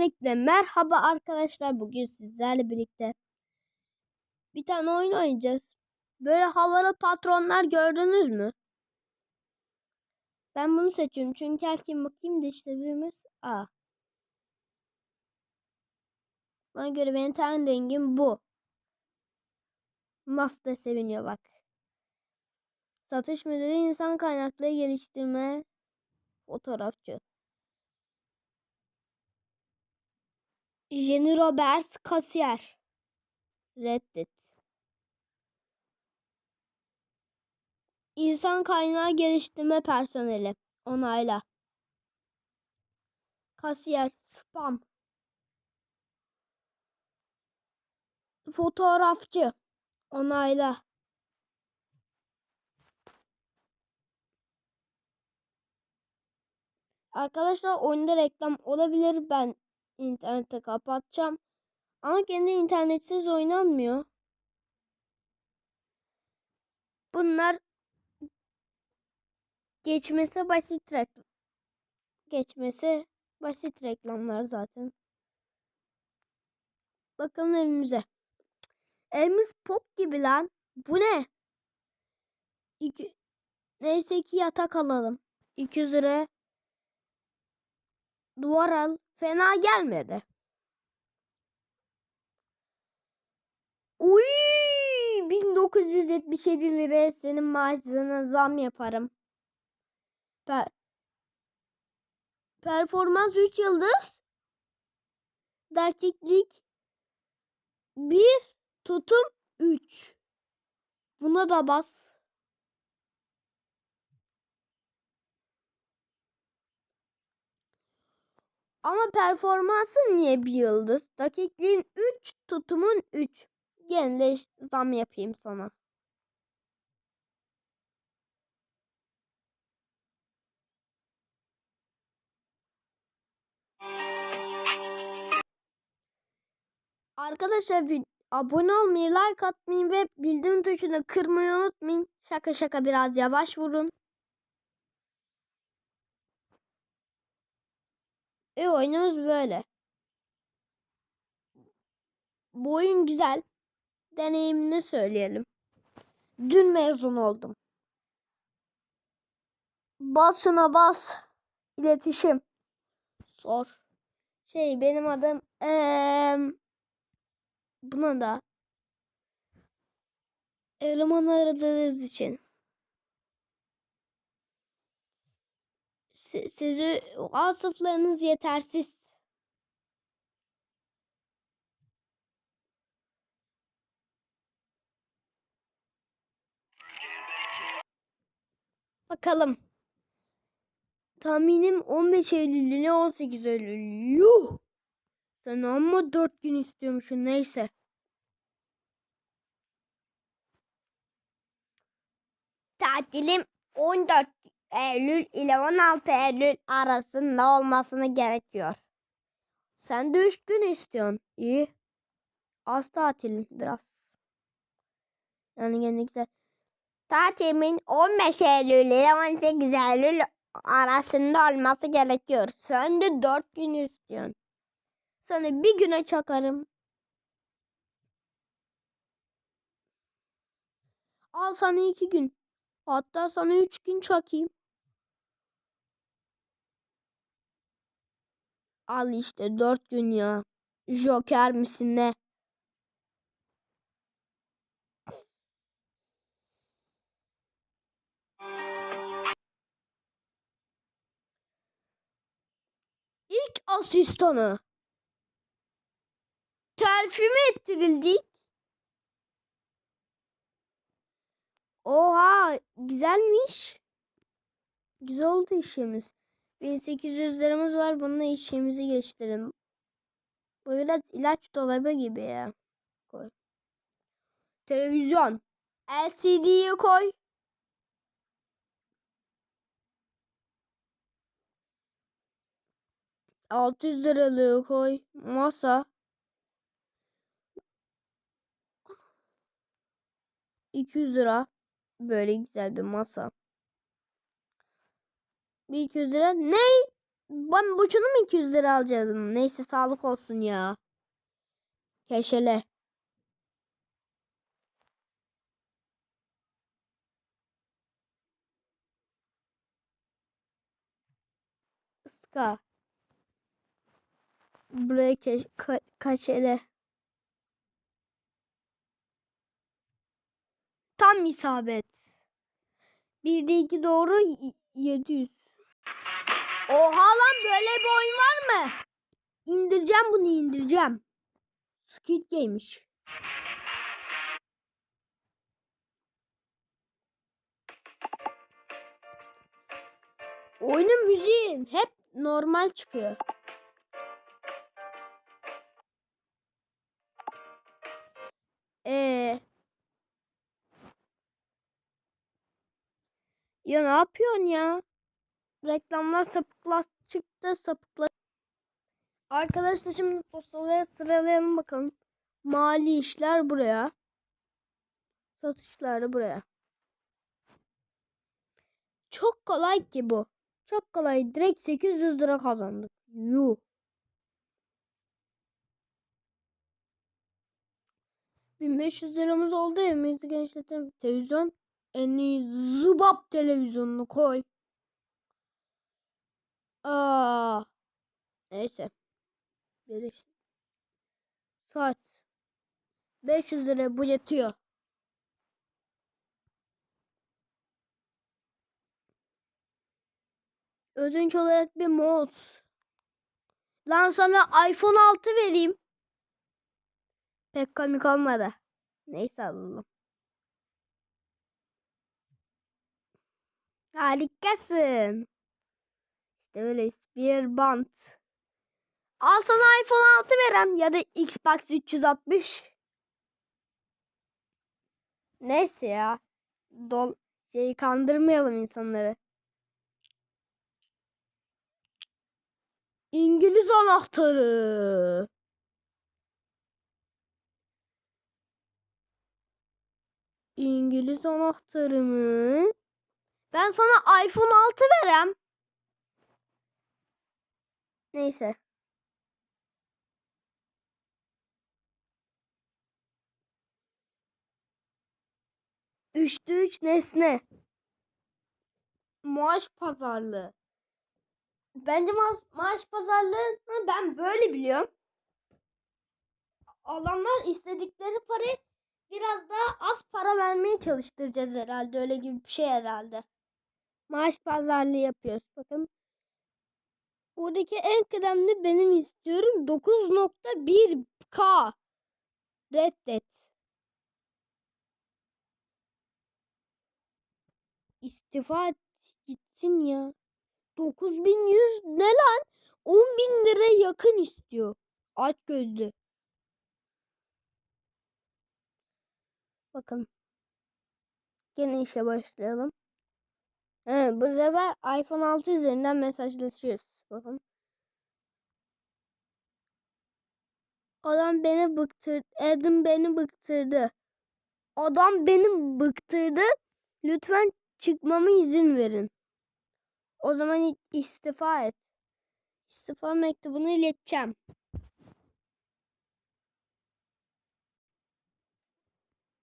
Öncelikle merhaba arkadaşlar. Bugün sizlerle birlikte bir tane oyun oynayacağız. Böyle havalı patronlar gördünüz mü? Ben bunu seçiyorum. Çünkü erkeğim bakayım da işte birimiz A. Bana göre benim ten rengim bu. Nasıl da seviniyor bak. Satış müdürü insan kaynakları geliştirme fotoğrafçı. Jenny Roberts kasiyer. Reddet. İnsan kaynağı geliştirme personeli. Onayla. Kasiyer. Spam. Fotoğrafçı. Onayla. Arkadaşlar oyunda reklam olabilir. Ben internete kapatacağım. Ama kendi internetsiz oynanmıyor. Bunlar geçmesi basit reklam. Geçmesi basit reklamlar zaten. Bakalım evimize. Evimiz pop gibi lan. Bu ne? İki... Neyse ki yatak alalım. 200 lira. Duvar al. Fena gelmedi. Uy 1977 lira senin maaşına zam yaparım. Per Performans 3 yıldız. Dakiklik 1 tutum 3. Buna da bas. Ama performansın niye bir yıldız? Dakikliğin 3, tutumun 3. Gene zam yapayım sana. Arkadaşlar abone olmayı, like atmayı ve bildirim tuşunu kırmayı unutmayın. Şaka şaka biraz yavaş vurun. E oyunumuz böyle. Bu oyun güzel. Deneyimini söyleyelim. Dün mezun oldum. Bas şuna bas. İletişim. Sor. Şey benim adım ee, buna da eleman aradığınız için sizi vasıflarınız yetersiz. Bakalım. Tahminim 15 Eylül ile 18 Eylül. Yuh! Sen ama 4 gün istiyormuşsun neyse. Tatilim 14 Eylül ile 16 Eylül arasında olmasını gerekiyor. Sen de 3 gün istiyorsun. İyi. Az tatilin biraz. Yani gene güzel. Tatilimin 15 Eylül ile 18 Eylül arasında olması gerekiyor. Sen de 4 gün istiyorsun. Sana bir güne çakarım. Al sana 2 gün. Hatta sana 3 gün çakayım. Al işte 4 gün ya. Joker misin ne? İlk asistanı. Terfi mi ettirildik? Oha güzelmiş. Güzel oldu işimiz. 1800 liramız var. Bununla işimizi geliştirelim. Bu biraz ilaç dolabı gibi ya. Koy. Televizyon. LCD'yi koy. Altı yüz liralığı koy. Masa. 200 lira. Böyle güzel bir masa. 1200 lira. Ne? Ben boşuna mı 200 lira alacaktım? Neyse sağlık olsun ya. Keşele. Iska. Buraya keş ka kaçele. Tam isabet. 1'de 2 doğru y- 700. Oha lan böyle bir oyun var mı? İndireceğim bunu indireceğim. Squid Game'miş. Oyunun müziği hep normal çıkıyor. Ee. Ya ne yapıyorsun ya? Reklamlar sapıkla çıktı sapıkla. Arkadaşlar şimdi dosyaları sıralayalım bakalım. Mali işler buraya. Satışlar da buraya. Çok kolay ki bu. Çok kolay. Direkt 800 lira kazandık. Yuh. ...1500 liramız oldu evimizi genişletelim. Televizyon en iyi zıbap televizyonunu koy. Aa. Neyse. Beleş. Saat. 500 lira bu yetiyor. Ödünç olarak bir mouse. Lan sana iPhone 6 vereyim. Pek komik olmadı. Neyse alalım. Harikasın. İşte böyle bir bant. Al sana iPhone 6 verem ya da Xbox 360. Neyse ya. Dol şeyi kandırmayalım insanları. İngiliz anahtarı. İngiliz anahtarı mı? Ben sana iPhone 6 verem. Neyse. Üçte üç nesne. Maaş pazarlığı. Bence maaş, maaş pazarlığını ben böyle biliyorum. Adamlar istedikleri parayı biraz daha az para vermeye çalıştıracağız herhalde. Öyle gibi bir şey herhalde. Maaş pazarlığı yapıyoruz. Bakın. Buradaki en kıdemli benim istiyorum. 9.1K. Reddet. İstifa et gitsin ya. 9100 ne lan? 10 bin lira yakın istiyor. Aç gözlü. Bakın. Gene işe başlayalım. He, bu sefer iPhone 6 üzerinden mesajlaşıyoruz. Bakın. Adam beni bıktırdı. Adam beni bıktırdı. Adam beni bıktırdı. Lütfen çıkmama izin verin. O zaman istifa et. İstifa mektubunu ileteceğim.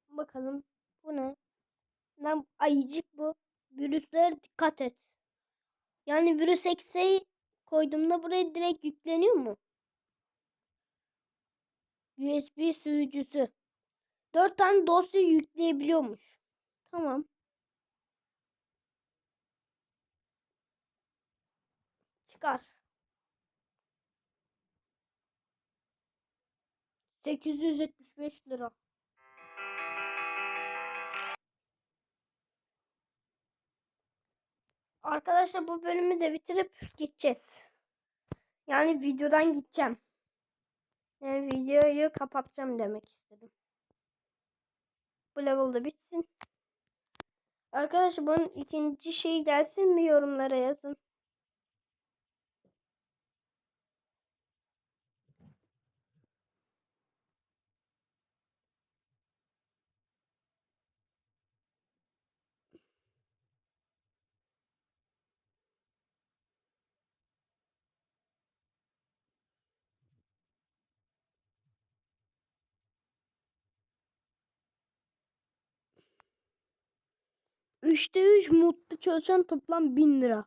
Bakalım bu ne? Lan ayıcık bu. Virüslere dikkat et. Yani virüs eksiği koyduğumda buraya direkt yükleniyor mu? USB sürücüsü. 4 tane dosya yükleyebiliyormuş. Tamam. Çıkar. 875 lira. Arkadaşlar bu bölümü de bitirip gideceğiz. Yani videodan gideceğim. Yani videoyu kapatacağım demek istedim. Bu level de bitsin. Arkadaşlar bunun ikinci şey gelsin mi yorumlara yazın. 3'te 3 mutlu çalışan toplam 1000 lira.